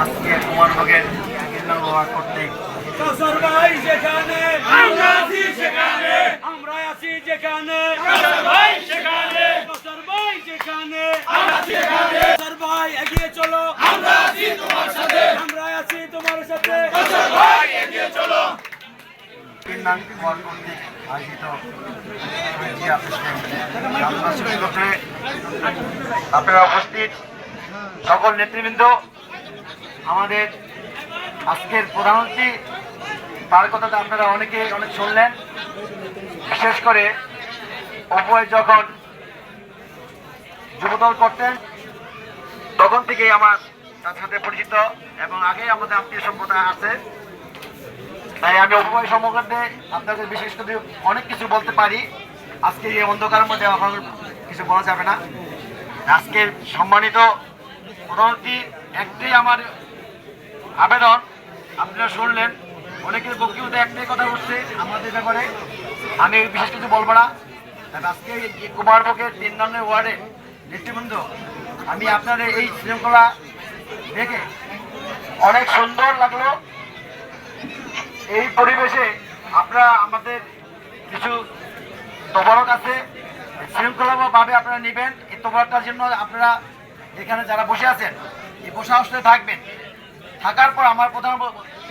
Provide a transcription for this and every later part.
আজকে বাবা কর্তৃক ভাই যেখানে আমরা আছি সেখানে আমরা আছি যেখানে। কাসার ভাই সেখানে ভাই যেখানে আমরা আছি সেখানে ভাই এগিয়ে চলো। আমরা আছি তোমার সাথে। আমরা আছি তোমার সাথে ভাই এগিয়ে চলো কর্তৃক আয়োজিত আপনারা উপস্থিত। সকল নেতৃবৃন্দ আমাদের আজকের প্রধানমন্ত্রী তার কথা তো আপনারা অনেকে অনেক শুনলেন। বিশেষ করে অপয় যখন যুবদল করতেন, তখন থেকেই আমার তার সাথে পরিচিত এবং আগে আমাদের আত্মীয় সম্প্রদায় আছে। তাই আমি অপয় সম্পর্কে আপনাদের বিশেষ করে অনেক কিছু বলতে পারি। আজকে এই অন্ধকারের মধ্যে এখন কিছু বলা যাবে না। আজকে সম্মানিত প্রধানমন্ত্রী একটাই আমার আবেদন, আপনারা শুনলেন, অনেকের বক্তব্য একটাই কথা উঠছে আমাদের ব্যাপারে। আমি বিশেষ কিছু বলব না। আজকে কুমারবকের তিন নম্বর ওয়ার্ডে নেতৃবৃন্দ, আমি আপনাদের এই শৃঙ্খলা দেখে অনেক সুন্দর লাগল। এই পরিবেশে আপনারা আমাদের কিছু তবরক আছে, শৃঙ্খলাভাবে আপনারা নেবেন। এই তবরকটার জন্য আপনারা এখানে যারা বসে আছেন, এই বসে আসতে থাকবেন। থাকার পর আমার প্রধান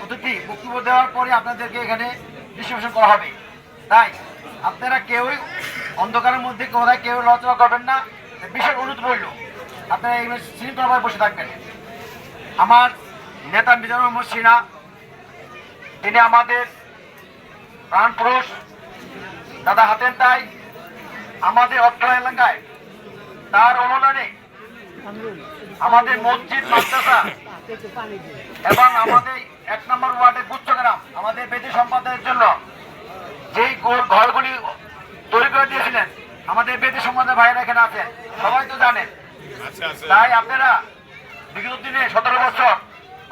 অতিথি বক্তব্য দেওয়ার পরে আপনাদেরকে এখানে ডিস্ট্রিবিউশন করা হবে। তাই, আপনারা কেউই অন্ধকারের মধ্যে কোথায় কেউ লচনা করবেন না। বিশেষ অনুরোধ রইল, আপনারা এইভাবে শৃঙ্খলাভাবে বসে থাকবেন। আমার নেতা মিজানুর রহমান সিনহা, তিনি আমাদের প্রাণ পুরুষ, দাদা হাতেন তাই, আমাদের অর্থ এলাকায় তার অনুদানে আমাদের মসজিদ মাদ্রাসা এবং আমাদের এক নম্বর ওয়ার্ডের গুচ্ছগ্রাম আমাদের বেদি সম্পাদনের জন্য যেই ঘরগুলি তৈরি করে দিয়েছিলেন আমাদের বেদি সম্পাদনের ভাইয়েরা এখানে আছেন সবাই তো জানেন তাই আপনারা বিগত দিনে সতেরো বছর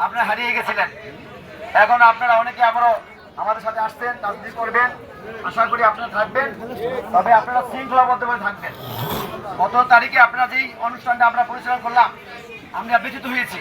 আপনারা হারিয়ে গেছিলেন। এখন আপনারা অনেকে আবারও আমাদের সাথে আসছেন রাজনীতি করবেন। আশা করি আপনারা থাকবেন তবে আপনারা শৃঙ্খলাবদ্ধভাবে থাকবেন। গত তারিখে আপনার যেই অনুষ্ঠানটা আমরা পরিচালনা করলাম আমরা ব্যথিত হয়েছি।